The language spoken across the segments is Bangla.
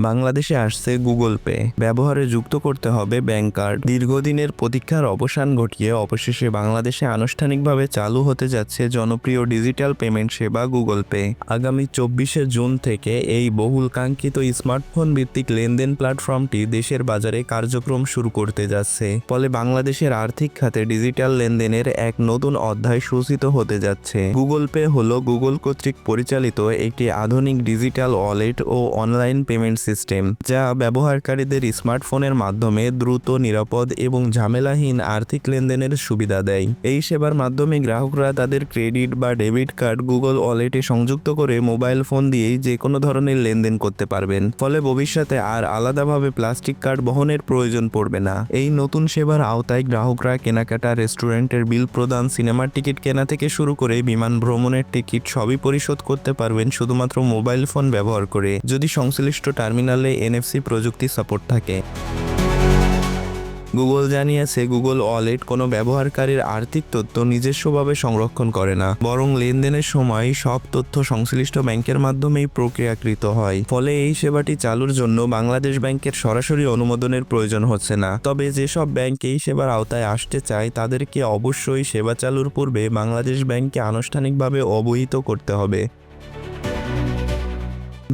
বাংলাদেশে আসছে গুগল পে। ব্যবহারে যুক্ত করতে হবে ব্যাংক কার্ড। দীর্ঘদিনের প্রতীক্ষার অবসান ঘটিয়ে অবশেষে বাংলাদেশে আনুষ্ঠানিকভাবে চালু হতে যাচ্ছে জনপ্রিয় ডিজিটাল পেমেন্ট সেবা গুগল পে। আগামী চব্বিশে জুন থেকে এই বহুল কাঙ্ক্ষিত স্মার্টফোন ভিত্তিক লেনদেন প্ল্যাটফর্মটি দেশের বাজারে কার্যক্রম শুরু করতে যাচ্ছে। ফলে বাংলাদেশের আর্থিক খাতে ডিজিটাল লেনদেনের এক নতুন অধ্যায় সূচিত হতে যাচ্ছে। গুগল পে হল গুগল কর্তৃক পরিচালিত একটি আধুনিক ডিজিটাল ওয়ালেট ও অনলাইন পেমেন্ট সিস্টেম, যা ব্যবহারকারীদের স্মার্টফোনের মাধ্যমে দ্রুত, নিরাপদ এবং ঝামেলাহীন আর্থিক লেনদেনের সুবিধা দেয়। এই সেবার মাধ্যমে গ্রাহকরা তাদের ক্রেডিট বা ডেবিট কার্ড, গুগল ওয়ালেটে সংযুক্ত করে মোবাইল ফোন দিয়েই যে কোনো ধরনের লেনদেন করতে পারবেন। ফলে ভবিষ্যতে আর আলাদাভাবে প্লাস্টিক কার্ড বহনের প্রয়োজন পড়বে না। এই নতুন সেবার আওতায় গ্রাহকরা কেনাকাটা, রেস্টুরেন্টের বিল প্রদান, সিনেমার টিকিট কেনা থেকে শুরু করে বিমান ভ্রমণের টিকিট সবই পরিশোধ করতে পারবেন শুধুমাত্র মোবাইল ফোন ব্যবহার করে। যদি সংশ্লিষ্ট টার্মিনালে এনএফসি প্রযুক্তি সাপোর্ট থাকে। গুগল জানিয়েছে গুগল ওয়ালেট কোনো ব্যবহারকারীর আর্থিক তথ্য নিজস্বভাবে সংরক্ষণ করে না, বরং লেনদেনের সময় সব তথ্য সংশ্লিষ্ট ব্যাংকের মাধ্যমেই প্রক্রিয়াকৃত হয়। ফলে এই সেবাটি চালুর জন্য বাংলাদেশ ব্যাংকের সরাসরি অনুমোদনের প্রয়োজন হচ্ছে না। তবে যেসব ব্যাংক এই সেবার আওতায় আসতে চায়, তাদেরকে অবশ্যই সেবা চালুর পূর্বে বাংলাদেশ ব্যাংককে আনুষ্ঠানিকভাবে অবহিত করতে হবে।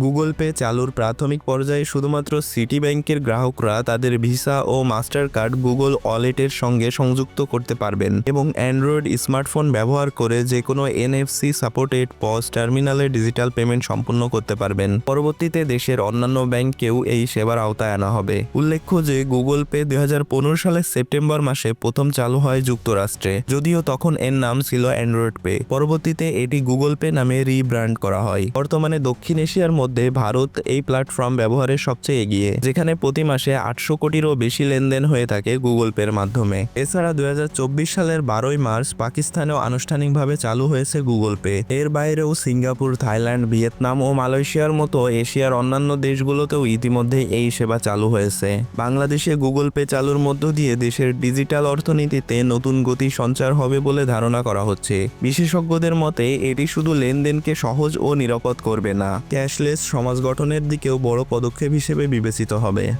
গুগল পে চালুর প্রাথমিক পর্যায়ে শুধুমাত্র সিটি ব্যাংকের গ্রাহকরা তাদের ভিসা ও মাস্টার কার্ড গুগল ওয়ালেটের সঙ্গে সংযুক্ত করতে পারবেন এবং অ্যান্ড্রয়েড স্মার্টফোন ব্যবহার করে যে কোনো এনএফসি সাপোর্টেড পজ টার্মিনালে ডিজিটাল পেমেন্ট সম্পূর্ণ করতে পারবেন। পরবর্তীতে দেশের অন্যান্য ব্যাংককেও এই সেবার আওতায় আনা হবে। উল্লেখ্য যে গুগল পে দু হাজার পনেরো সালের সেপ্টেম্বর মাসে প্রথম চালু হয় যুক্তরাষ্ট্রে, যদিও তখন এর নাম ছিল অ্যান্ড্রয়েড পে। পরবর্তীতে এটি গুগল পে নামে রিব্র্যান্ড করা হয়। বর্তমানে দক্ষিণ এশিয়ার মধ্যে ভারত এই প্ল্যাটফর্ম ব্যবহারে সবচেয়ে এগিয়ে, যেখানে প্রতি মাসে আটশো কোটিরও বেশি লেনদেন হয়ে থাকে গুগল পের মাধ্যমে। এছাড়া দু হাজার চব্বিশ সালের বারোই মার্চ পাকিস্তানেও আনুষ্ঠানিকভাবে চালু হয়েছে গুগল পে এর বাইরেও সিঙ্গাপুর, থাইল্যান্ড, ভিয়েতনাম ও মালয়েশিয়ার মতো এশিয়ার অন্যান্য দেশগুলোতেও ইতিমধ্যে এই সেবা চালু হয়েছে। বাংলাদেশে গুগল পে চালুর মধ্য দিয়ে দেশের ডিজিটাল অর্থনীতিতে নতুন গতি সঞ্চার হবে বলে ধারণা করা হচ্ছে। বিশেষজ্ঞদের মতে, এটি শুধু লেনদেনকে সহজ ও নিরাপদ করবে না। ক্যাশলেস সমাজ গঠনের দিকেও বড় পদক্ষেপ হিসেবে বিবেচিত হবে।